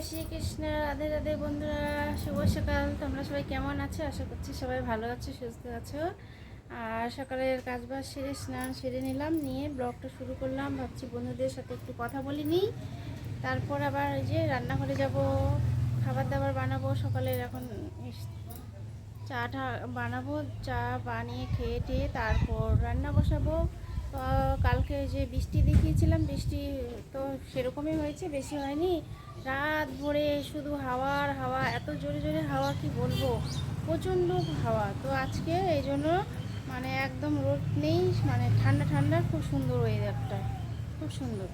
জয় শ্রীকৃষ্ণ, রাধে রাধে বন্ধুরা, শুভ সকাল। তোমরা সবাই কেমন আছো? আশা করছি সবাই ভালো আছো, সুস্থ আছো। আর সকালের কাজ কাজবাজ সেরে স্নান সেরে নিলাম, নিয়ে ব্লগটা শুরু করলাম। ভাবছি বন্ধুদের সাথে একটু কথা বলি নিই। তারপর আবার এই যে রান্নাঘরে যাব, খাবার দাবার বানাবো। সকালের এখন চা টা বানাবো, চা বানিয়ে খেয়ে টেয়ে তারপর রান্না বসাবো। তো কালকে যে বৃষ্টি দেখিয়েছিলাম, বৃষ্টি তো সেরকমই হয়েছে, বেশি হয়নি। রাত ভরে শুধু হাওয়ার হাওয়া, এত জোরে জোরে হাওয়া কি বলব? প্রচণ্ড হাওয়া। তো আজকে এই জন্য মানে একদম রোদ নেই মানে ঠান্ডা ঠান্ডা, খুব সুন্দর ওয়েদারটা খুব সুন্দর।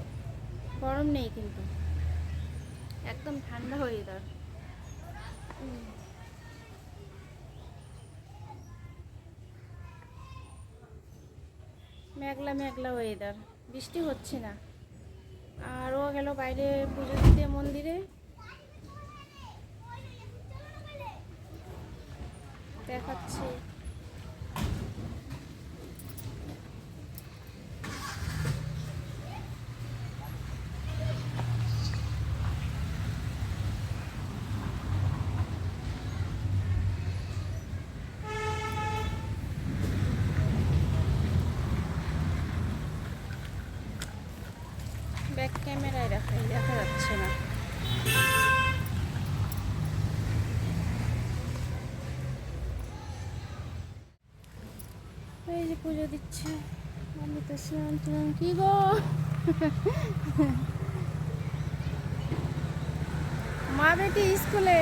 গরম নেই কিন্তু। একদম ঠান্ডা ওয়েদার মেঘলা মেঘলা ওয়েদার বৃষ্টি হচ্ছে না। আর ও গেল বাইরে পুজো দিতে মন্দিরে। দেখাচ্ছে। দেখা যাচ্ছে না। এই যে পুজো দিচ্ছে। আমি তো টান কি গো? মা বেটি স্কুলে?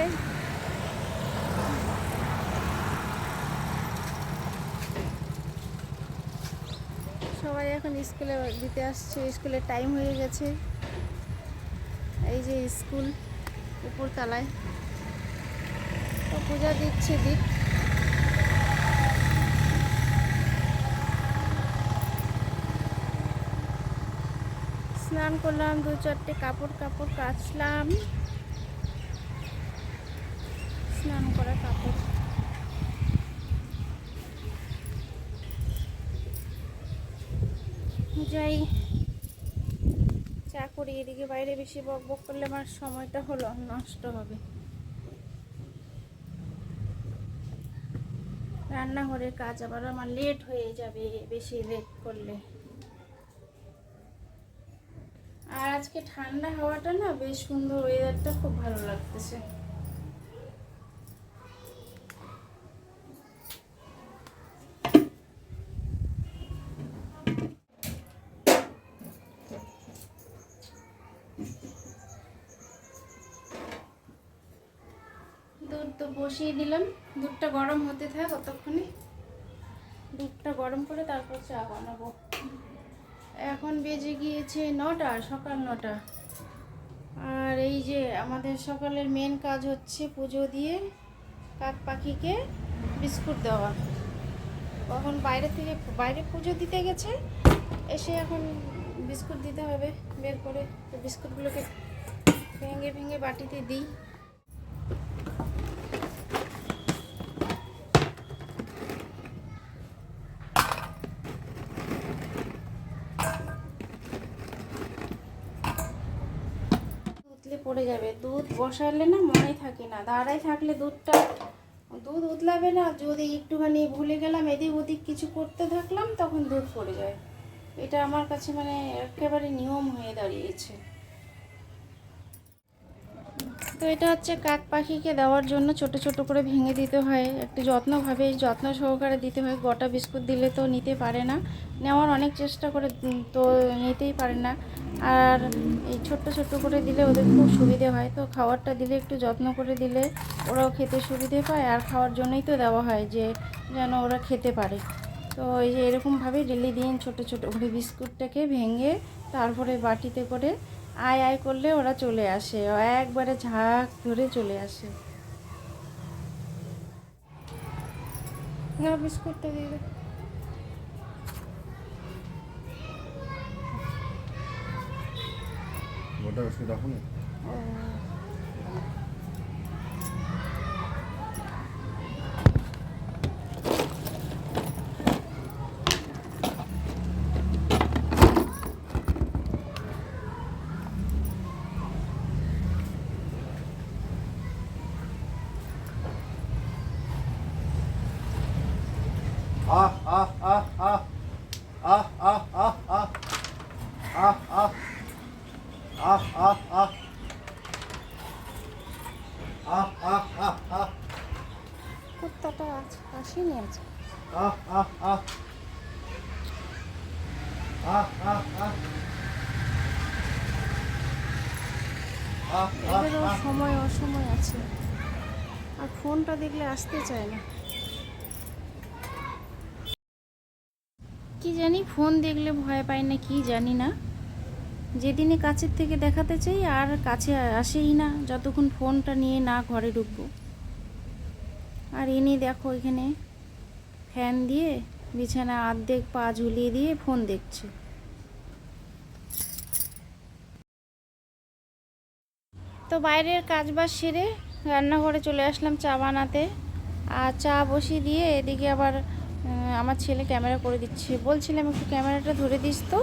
সবাই এখন স্কুলে দিতে আসছে, স্কুলের টাইম হয়ে গেছে। এই যে স্কুল উপরতলায় তো পূজা দিচ্ছে দিক স্নান করলাম, দু চারটে কাপড় কাপড় কাচলাম। স্নান করা কাপড় যাই চা করি, এদিকে বাইরে বেশি বক বক করলে আমার সময়টা হলো নষ্ট হবে। রান্নাঘরের কাজ আবার আমার লেট হয়ে যাবে, বেশি লেট করলে। আর আজকে ঠান্ডা হাওয়াটা না বেশ সুন্দর ওয়েদারটা খুব ভালো লাগতেছে দুধ তো বসিয়ে দিলাম। দুধটা গরম হতে থাক ততক্ষণে দুধটা গরম করে তারপর চা বানাবো। এখন বেজে গিয়েছে নটা, সকাল নটা। আর এই যে আমাদের সকালের মেন কাজ হচ্ছে পুজো দিয়ে কাক পাখিকে বিস্কুট দেওয়া। কখন বাইরে থেকে, বাইরে পুজো দিতে গেছে, এসে এখন বিস্কুট দিতে হবে। বের করে তো বিস্কুটগুলোকে ভেঙে ভেঙে বাটিতে দিই। পড়ে যাবে। দুধ বসালে না মনে থাকে না। দাঁড়াই থাকলে দুধটা দুধ উতলাবে না। যদি একটুখানি ভুলে গেলাম, এদিক ওদিক কিছু করতে থাকলাম, তখন দুধ পড়ে যায়। এটা আমার কাছে মানে একেবারে নিয়ম হয়ে দাঁড়িয়েছে। তো এটা হচ্ছে কাক পাখিকে দেওয়ার জন্য ছোট ছোট করে ভেঙে দিতে হয়। একটু যত্নভাবে, যত্ন সহকারে দিতে হয়। গোটা বিস্কুট দিলে তো নিতে পারে না। নেওয়ার অনেক চেষ্টা করে তো নিতেই পারে না। আর এই ছোট্ট ছোট্ট করে দিলে ওদের খুব সুবিধে হয়। তো খাবারটা দিলে একটু যত্ন করে দিলে ওরাও খেতে সুবিধে পায়। আর খাওয়ার জন্যই তো দেওয়া হয় যে, যেন ওরা খেতে পারে। তো এই যে এরকমভাবে ডেলি দিন ছোট ছোট করে বিস্কুটটাকে ভেঙে তারপরে বাটিতে করে আয় আয় করলে ওরা চলে আসে। একবারে ঝাঁক ধরে চলে আসে। না বিস্কুটটা দিয়ে। ওটা ওষুধ রাখো সময়, অসময় আছে। আর ফোনটা দেখলে আসতে চায় না। কি জানি, ফোন দেখলে ভয় পায় না, কি জানি না। যেদিনে কাছের থেকে দেখাতে চাই, আর কাছে আসেই না, যতক্ষণ ফোনটা নিয়ে না ঘরে ঢুকবো। আর এনে দেখো এখানে ফ্যান দিয়ে বিছানা আর্ধেক পা ঝুলিয়ে দিয়ে ফোন দেখছে। তো বাইরের কাজ বাজ সেরে রান্নাঘরে চলে আসলাম চা বানাতে। আর চা বসিয়ে দিয়ে এদিকে আবার আমার ছেলে ক্যামেরা করে দিচ্ছে। বলছিলাম, একটু ক্যামেরাটা ধরে দিস তো।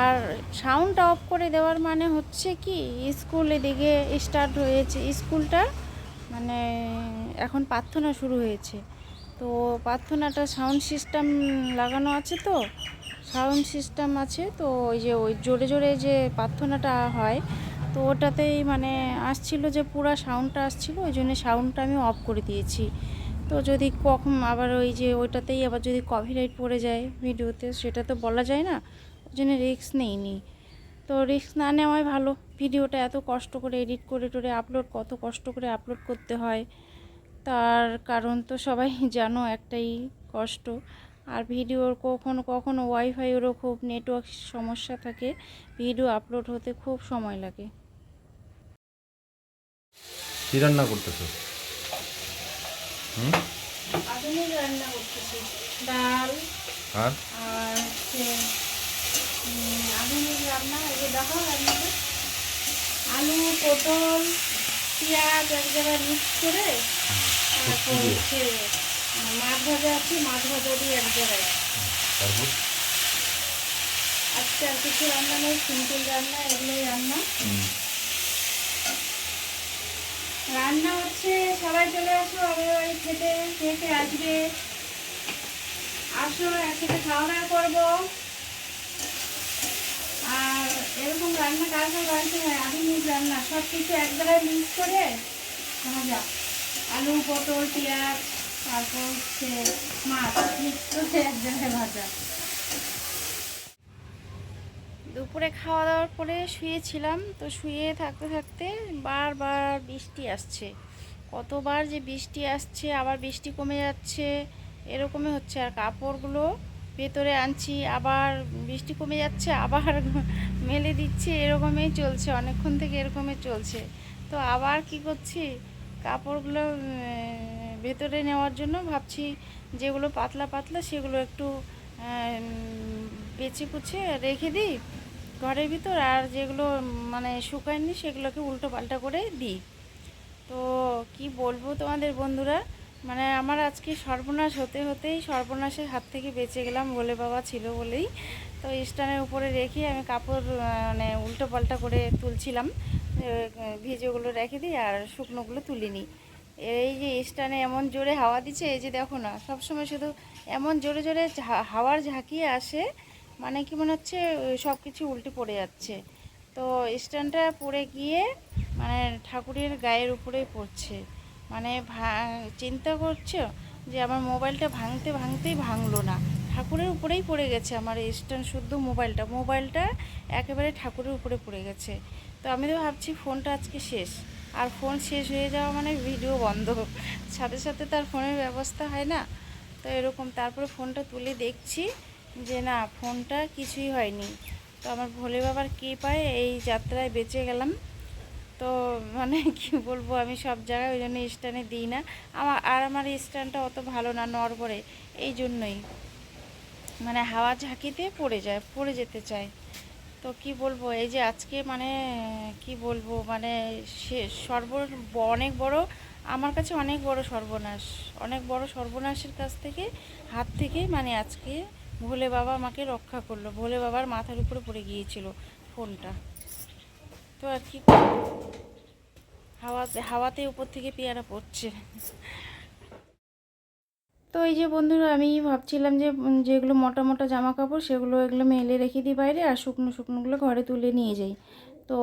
আর সাউন্ডটা অফ করে দেওয়ার মানে হচ্ছে কি স্কুল এদিকে স্টার্ট হয়েছে। স্কুলটা মানে এখন প্রার্থনা শুরু হয়েছে। তো প্রার্থনাটা সাউন্ড সিস্টেম লাগানো আছে তো সাউন্ড সিস্টেম আছে তো ওই যে ওই জোরে জোরে যে প্রার্থনাটা হয়, তো ওটাতেই মানে আসছিল যে পুরো সাউন্ডটা আসছিল, ওই জন্য সাউন্ডটা আমি অফ করে দিয়েছি। তো যদি কখন আবার ওই যে ওইটাতেই আবার যদি কপিরাইট পড়ে যায় ভিডিওতে সেটা তো বলা যায় না। জন্য রিস্ক নেইনি। তো রিস্ক না নেওয়াই ভালো। ভিডিওটা এত কষ্ট করে এডিট করে টোরে আপলোড কত কষ্ট করে আপলোড করতে হয়। তার কারণ তো সবাই জানো একটাই কষ্ট। আর ভিডিওর কখনো কখনো ওয়াইফাইয়েরও খুব নেটওয়ার্ক সমস্যা থাকে। ভিডিও আপলোড হতে খুব সময় লাগে। কি রান্না করতেছো? হুম? রান্না করতেছি। ডাল আর? আর আধুনিক রান্না এই যে দেখো রান্নাটা আলু পটল পেঁয়াজ এক জায়গায় মিক্স করে তারপর হচ্ছে মাছ ভাজা আছে মাছ ভাজা দিয়ে এক জায়গায় আজকে আর কিছু রান্না নেই সিম্পল রান্না এগুলোই রান্না রান্না হচ্ছে সবাই চলে আসো আমাদের বাড়ি খেতে কে আসবে আসো একসাথে খাওয়া দাওয়া করব আর এরকম রান্না, কার বাড়িতে হয় আধুনিক রান্না। সব কিছু এক জায়গায় মিক্স করে ভাজা। আলু, পটল, পেঁয়াজ, তারপর হচ্ছে মাছ। মিক্স করে এক জায়গায় ভাজা। দুপুরে খাওয়া দাওয়ার পরে শুয়েছিলাম, তো শুয়ে থাকতে থাকতে বারবার বৃষ্টি আসছে। কতবার যে বৃষ্টি আসছে, আবার বৃষ্টি কমে যাচ্ছে, এরকমই হচ্ছে। আর কাপড়গুলো ভেতরে আনছি, আবার বৃষ্টি কমে যাচ্ছে, আবার মেলে দিচ্ছে, এরকমই চলছে, অনেকক্ষণ থেকে এরকমই চলছে। তো আবার কি করছি? কাপড়গুলো ভেতরে নেওয়ার জন্য ভাবছি যেগুলো পাতলা পাতলা সেগুলো একটু বেছে কুচে রেখে দিই ঘরের ভিতর, আর যেগুলো মানে শুকায়নি সেগুলোকে উল্টো পাল্টা করে দিই। তো কি বলব তোমাদের বন্ধুরা? মানে আমার আজকে সর্বনাশ হতে হতেই সর্বনাশের হাত থেকে বেঁচে গেলাম বলে বাবা ছিল বলেই। তো স্ট্যান্ডের উপরে রেখে আমি কাপড় মানে উল্টো পাল্টা করে তুলছিলাম। ভিজেগুলো রেখে দিই আর শুকনোগুলো তুলিনি। এই যে স্ট্যান্ডে এমন জোরে হাওয়া দিচ্ছে, এই যে দেখো না, সবসময় শুধু এমন জোরে জোরে হাওয়ার ঝাঁকিয়ে আসে মানে কি মনে হচ্ছে সব কিছু উল্টে পড়ে যাচ্ছে। তো স্ট্যান্ডটা পড়ে গিয়ে মানে ঠাকুরের গায়ের উপরেই পড়ছে। মানে চিন্তা করছ যে আমার মোবাইলটা ভাঙতে ভাঙতেই ভাঙলো না। ঠাকুরের উপরেই পড়ে গেছে আমার স্ট্যান্ড শুদ্ধ মোবাইলটা। মোবাইলটা একেবারে ঠাকুরের উপরে পড়ে গেছে। তো আমি তো ভাবছি ফোনটা আজকে শেষ। আর ফোন শেষ হয়ে যাওয়া মানে ভিডিও বন্ধ। সাথে সাথে তার ফোনের ব্যবস্থা হয় না। তো এরকম তারপরে ফোনটা তুলে দেখছি যে না, ফোনটা কিছুই হয়নি। তো আমার ভোলে বাবার কৃপায় এই যাত্রায় বেঁচে গেলাম। তো মানে কি বলব, আমি সব জায়গায় ওই জন্য স্ট্যান্ডে দিই না। আমার, আর আমার স্ট্যান্ডটা অত ভালো না, নড়বড়ে। এই জন্যই। মানে হাওয়া ঝাঁকিতে পড়ে যায়, পড়ে যেতে চায়। তো কি বলব, এই যে আজকে মানে কি বলব মানে সে সর্ব অনেক বড়, আমার কাছে অনেক বড় সর্বনাশ। অনেক বড় সর্বনাশের কাছ থেকে, হাত থেকে মানে আজকে ভোলে বাবা আমাকে রক্ষা করল। ভোলে বাবার মাথার উপরে পড়ে গিয়েছিল ফোনটা। তো আর কি হাওয়াতে হাওয়াতে উপর থেকে পেয়ারা পড়ছে। তো এই যে বন্ধুরা, আমি ভাবছিলাম যে যেগুলো মোটা মোটা জামা কাপড় সেগুলো এগুলো মেলে রেখে দিই বাইরে, আর শুকনো শুকনোগুলো ঘরে তুলে নিয়ে যাই। তো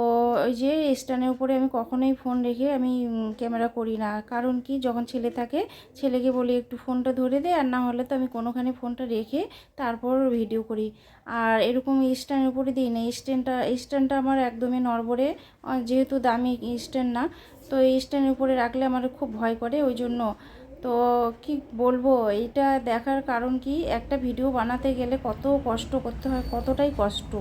ওই যে স্ট্যান্ডের উপরে আমি কখনোই ফোন রেখে আমি ক্যামেরা করি না। কারণ কি? যখন ছেলে থাকে, ছেলেকে বলি, একটু ফোনটা ধরে দে, আর না হলে তো আমি কোনোখানে ফোনটা রেখে তারপর ভিডিও করি। আর এরকম স্ট্যান্ডের উপরে দিই না। স্ট্যান্ডটা স্ট্যান্ডটা আমার একদমই নড়বড়ে যেহেতু দামি স্ট্যান্ড না, তো এই স্ট্যান্ডের উপরে রাখলে আমার খুব ভয় করে ওই জন্য। তো কি বলব, এটা দেখার কারণ কি? একটা ভিডিও বানাতে গেলে কত কষ্ট করতে হয়, কতটাই কষ্ট।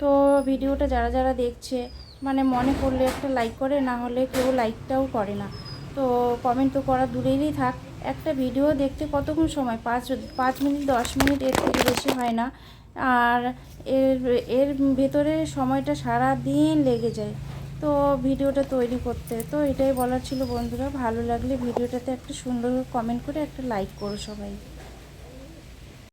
তো ভিডিওটা যারা যারা দেখছে মানে মনে করলে একটা লাইক করে, না হলে কেউ লাইকটাও করে না। তো কমেন্ট তো করা দূরেরই থাক। একটা ভিডিও দেখতে কতক্ষণ সময়? পাঁচ পাঁচ মিনিট, দশ মিনিট এর থেকে বেশি হয় না। আর এর এর ভেতরে সময়টা সারা দিন লেগে যায়। তো ভিডিওটা তৈরি করতে। তো এটাই বলার ছিল বন্ধুরা। ভালো লাগলে ভিডিওটাতে একটা সুন্দর কমেন্ট করে একটা লাইক করো সবাই।